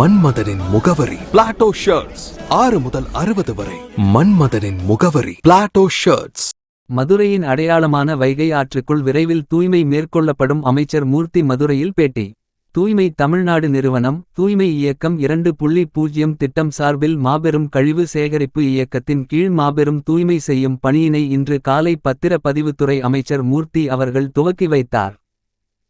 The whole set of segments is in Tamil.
மன்மதனின் முகவரி. பிளாட்டோ ஷர்ட்ஸ் ஆறு முதல் அறுபது வரை. மன்மதனின் முகவரி. பிளாட்டோ ஷர்ட்ஸ் மதுரையின் அடையாளமான வைகை ஆற்றுக்குள் விரைவில் தூய்மை மேற்கொள்ளப்படும் அமைச்சர் மூர்த்தி மதுரையில் பேட்டி. தூய்மை தமிழ்நாடு நிறுவனம் தூய்மை இயக்கம் இரண்டு புள்ளி பூஜ்ஜியம் திட்டம் சார்பில் மாபெரும் கழிவு சேகரிப்பு இயக்கத்தின் கீழ் மாபெரும் தூய்மை செய்யும் பணியினை இன்று காலை பத்திர பதிவுத்துறை அமைச்சர் மூர்த்தி அவர்கள் துவக்கி வைத்தார்.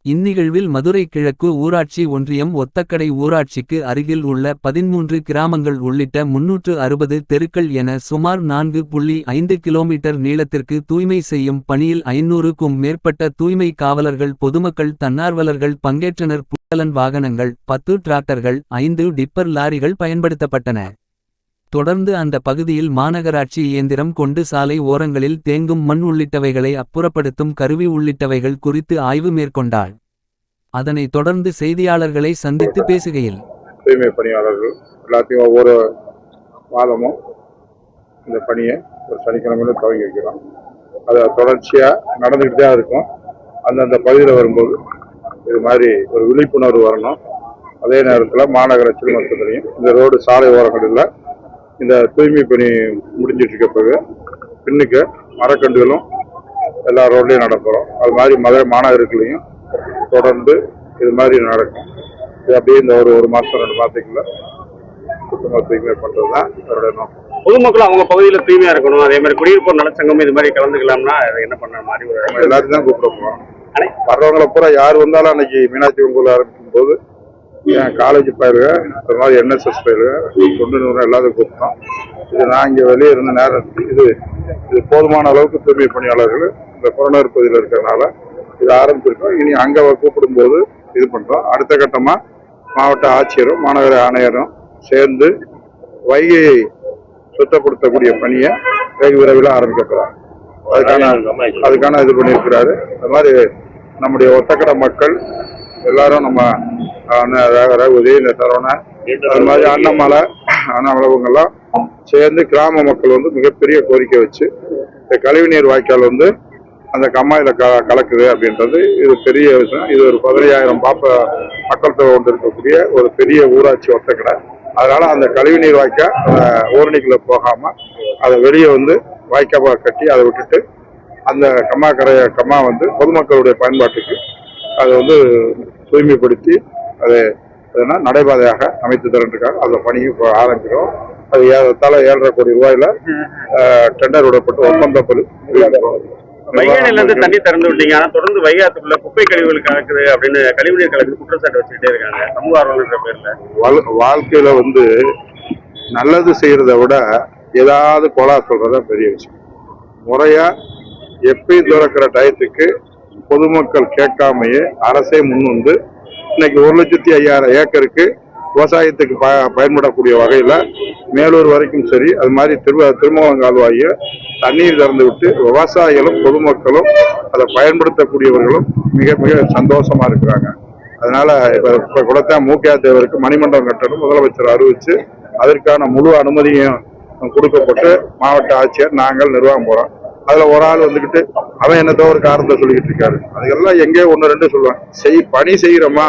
இந்நிகழ்வில் மதுரை கிழக்கு ஊராட்சி ஒன்றியம் ஒத்தக்கடை ஊராட்சிக்கு அருகில் உள்ள பதின்மூன்று கிராமங்கள் உள்ளிட்ட முன்னூற்று அறுபது தெருக்கள் என சுமார் நான்கு புள்ளி ஐந்து கிலோமீட்டர் நீளத்திற்கு தூய்மை செய்யும் பணியில் ஐநூறுக்கும் மேற்பட்ட தூய்மை காவலர்கள் பொதுமக்கள் தன்னார்வலர்கள் பங்கேற்றனர். புட்டலன் வாகனங்கள் பத்து டிராக்டர்கள் ஐந்து டிப்பர் லாரிகள் பயன்படுத்தப்பட்டன. தொடர்ந்து அந்த பகுதியில் மாநகராட்சி இயந்திரம் கொண்டு சாலை ஓரங்களில் தேங்கும் மண் உள்ளிட்டவைகளை அப்புறப்படுத்தும் கருவி உள்ளிட்டவைகள் குறித்து ஆய்வு மேற்கொண்டாள். அதனை தொடர்ந்து செய்தியாளர்களை சந்தித்து பேசுகையில் தூய்மை பணியாளர்கள் எல்லாத்தையும் ஒவ்வொரு மாதமும் இந்த பணியை ஒரு சனிக்கிழமையில துவங்கி வைக்கிறோம். அது தொடர்ச்சியாக நடந்துக்கிட்டு தான் இருக்கும். அந்தந்த பகுதியில் வரும்போது இது மாதிரி ஒரு விழிப்புணர்வு வரணும். அதே நேரத்தில் மாநகராட்சி மொத்தத்திலையும் இந்த ரோடு சாலை ஓரங்களில் இந்த தூய்மை பணி முடிஞ்சிட்டு இருக்க பிறகு பின்னுக்கு மரக்கன்றுகளும் எல்லா ரோட்லையும் நடக்கிறோம் அது மாதிரி மதுரை மாநகரத்துலையும் தொடர்ந்து இது மாதிரி நடக்கும். இது அப்படியே இந்த ஒரு ஒரு மாதம் ரெண்டு மாதத்துக்குள்ள சுத்தமாக தூய்மை பண்ணுறது தான் அதோட நோக்கம். பொதுமக்கள் அவங்க பகுதியில் தூய்மையா இருக்கணும். அதே மாதிரி குடியிருப்போர் நலச்சங்கம் இது மாதிரி கலந்துக்கலாம்னா அதை என்ன பண்ண மாதிரி எல்லாத்தையும் தான் கூப்பிட போகிறோம் வர்றவங்கள பூரா யார் வந்தாலும் அன்னைக்கு மீனாட்சி பொங்கல் ஆரம்பிக்கும் போது என் காலேஜ் பயிலுக அது மாதிரி என்எஸ்எஸ் பயிலுக தொண்டு நூறு எல்லாத்தையும் கூப்பிட்டோம். இது நான் இங்கே வெளியே இருந்த நேரம் இது இது போதுமான அளவுக்கு தூய்மை பணியாளர்கள் இந்த புறநகர் பகுதியில் இருக்கிறனால இது ஆரம்பிச்சிருக்கோம். இனி அங்கே கூப்பிடும்போது இது பண்ணுறோம் அடுத்த கட்டமாக மாவட்ட ஆட்சியரும் மாநகர ஆணையரும் சேர்ந்து வைகையை சுத்தப்படுத்தக்கூடிய பணியை வெகு விரைவில் ஆரம்பிக்கப்படுறாங்க. அதுக்கான அதுக்கான இது பண்ணியிருக்கிறாரு. அது மாதிரி நம்முடைய ஒத்தக்கடை மக்கள் எல்லாரும் நம்ம ரகுதி இந்த சரவணன் அது மாதிரி அண்ணாமலை அண்ணாமலைவங்கெல்லாம் சேர்ந்து கிராம மக்கள் வந்து மிகப்பெரிய கோரிக்கை வச்சு இந்த கழிவுநீர் வாய்க்கால் வந்து அந்த கம்மாயில க கலக்குது அப்படின்றது இது பெரிய விஷயம். இது ஒரு பதினையாயிரம் பாப்ப மக்கள் தொகை கொண்டு இருக்கக்கூடிய ஒரு பெரிய ஊராட்சி ஒத்தக்கடை அதனால அந்த கழிவுநீர் வாய்க்கால் அந்த ஊரணிக்குள்ள போகாம அதை வெளியே வந்து வாய்க்காவா கட்டி அதை விட்டுட்டு அந்த கம்மா கரைய கம்மா வந்து பொதுமக்களுடைய பயன்பாட்டுக்கு அதை வந்து தூய்மைப்படுத்தி அதை எதுனா நடைபாதையாக அமைத்து தரதுக்காக அந்த பணியும் இப்போ ஆரம்பிக்கிறோம். அது ஏறத்தாழ ஏழரை கோடி ரூபாயில டெண்டர் விடப்பட்டு ஒப்பந்த பணி வைகானில இருந்து தண்ணி திறந்து விட்டீங்க. ஆனா தொடர்ந்து வைகாத்துக்குள்ள குப்பை கழிவுகள் கலக்குது அப்படின்னு கழிவுநீர் கலக்குது குற்றச்சாட்டு வச்சுக்கிட்டே இருக்காங்க. சமூக ஆர்வலன்ற பேர்ல. வாழ்- வாழ்க்கையில வந்து நல்லது செய்யறதை விட ஏதாவது கொலா சொல்றதா பெரிய விஷயம். முறையா எப்பயும் திறக்கிற டயத்துக்கு பொதுமக்கள் கேட்காமையே அரசே முன் வந்து இன்னைக்கு ஒரு லட்சத்தி ஐயாயிரம் ஏக்கருக்கு விவசாயத்துக்கு ப பயன்படக்கூடிய வகையில் மேலூர் வரைக்கும் சரி அது மாதிரி திரு திருமங்கலம் தண்ணீர் திறந்து விட்டு விவசாயிகளும் பொதுமக்களும் அதை பயன்படுத்தக்கூடியவர்களும் மிக மிக சந்தோஷமா இருக்கிறாங்க. அதனால இப்போ இப்போ கூடத்தான் மூக்கியா தேவருக்கு மணிமண்டபம் கட்டணும் முதலமைச்சர் அறிவிச்சு அதற்கான முழு அனுமதியும் கொடுக்கப்பட்டு மாவட்ட ஆட்சியர் நாங்கள் நிர்வாகம் போகிறோம் அதுல ஒரு ஆள் வந்துகிட்டு அவன் என்னதோ ஒரு காரணத்தை சொல்லிக்கிட்டு இருக்காரு. அதுக்கெல்லாம் எங்கே ஒன்று ரெண்டு சொல்லுவான் செய் பணி செய்யறோமா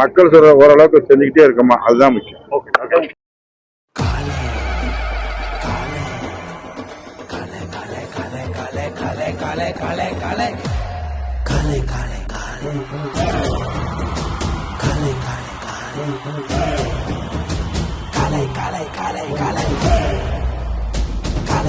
மக்கள் சொல்ற ஓரளவுக்கு செஞ்சுக்கிட்டே இருக்கோமா அதுதான் முக்கியம்.